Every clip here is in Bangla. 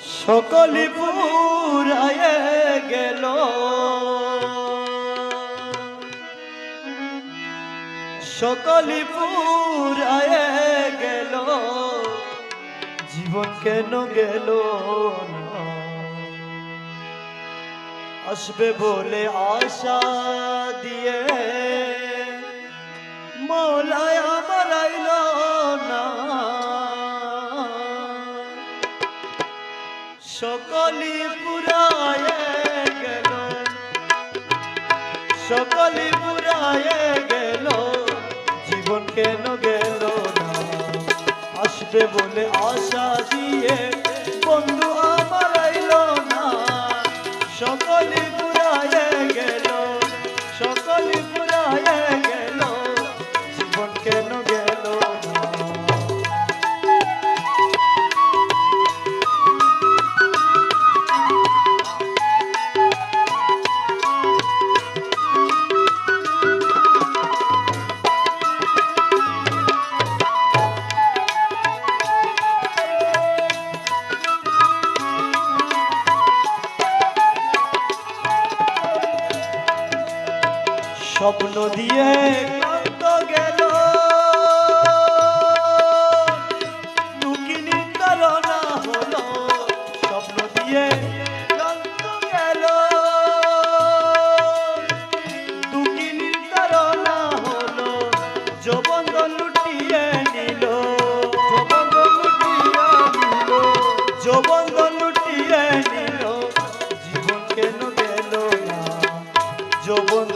সকলি পুরায়ে গেল। সকলি পুরায়ে গেল। জীবন কেন গেল আসবে বলে আশা দিয়ে সকলি পুরায়ে গেল। জীবন কেন গেল না? আসবে বলে আশা দিয়ে বন্ধু আমার আইল না। স্বপ্ন দিয়ে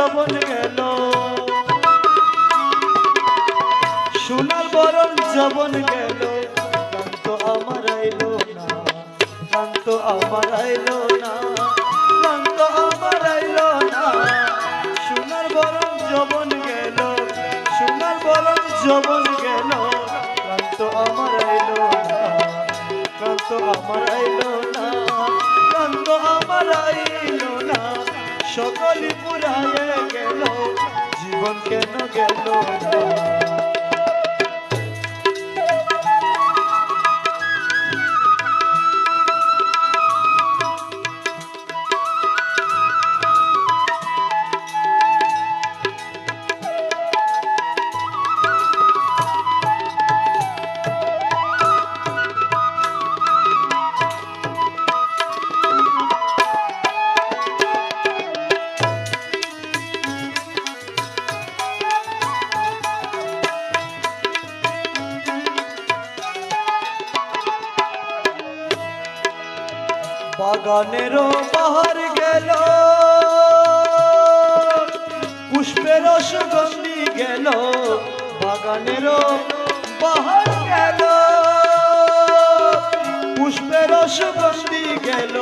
জবন গেল। সোনার বরণ জবন গেল। কান্ত আমার আইলো না কান্ত আমার আইলো না কান্ত আমার আইলো না। সোনার বরণ জবন গেল, সোনার বরণ জবন গেল। কান্ত আমার আইলো না কান্ত আমার সকলি পুরায়ে গেল জীবন কেন গেল বাগানেরও বাহার গেল। পুষ্পের সুগন্ধি গেল। বাগানেরও বাহার গেল। পুষ্পের সুগন্ধি গেল।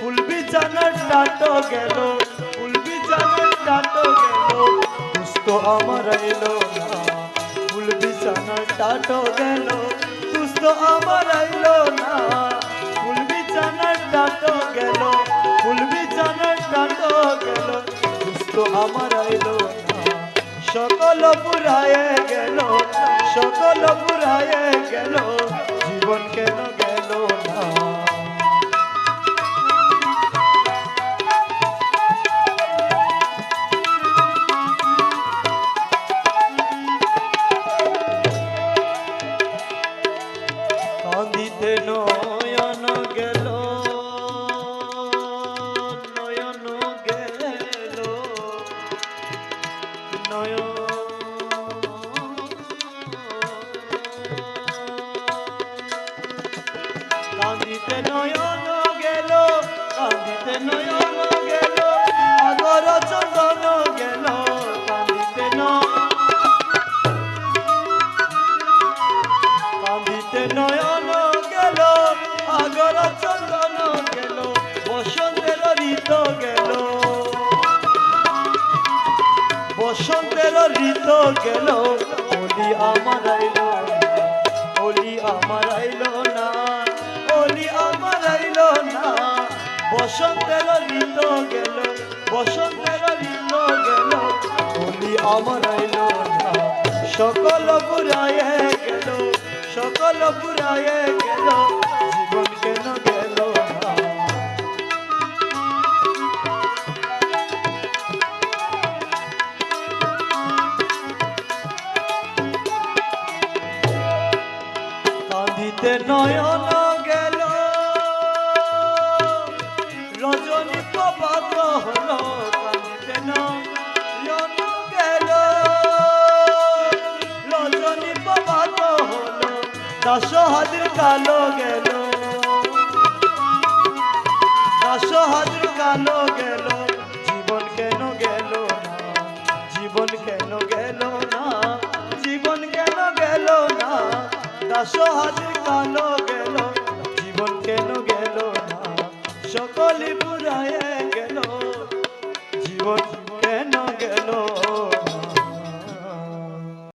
ফুল বিছানার টাটো গেল। ফুল বিছানার টাটো গেল। দুস্থ আমার এলো না। ফুল বিছানার টাটো গেল। দুস্থ আমার এলো না। টাটো গেল ফুল বিছানার তো গেল সুস্থ আমার এলো সকল পুরায়ে গেল সকল পুরায়ে গেল জীবন কেন গেল না? কান্দিতে নয়ন গেল, কান্দিতে নয়ন গেল আগর চন্দন গেল, কান্দিতে কান্দিতে নয়ন গেল আগর চন্দন গেল, বসন্তের ঋত গেল। বসন্তের ঋত গেল ওলি আমার আইল ওলি আমার আইল বসন্তের ঋত গেল, বসন্তের ঋত গেল ওলি আমার সকল পুরায়ে গেল, সকল পুরায়ে গেল, জীবন কেন গেল কাঁদিতে নয়ন দশ হাজার কালো গেল। দশ হাজার কালো গেল। জীবন কেন গেল না? জীবন কেন গেল না? জীবন কেন গেল না? দশ হাজার কালো গেল। জীবন কেন গেল না? সকলে পুরায় গেল। জীবন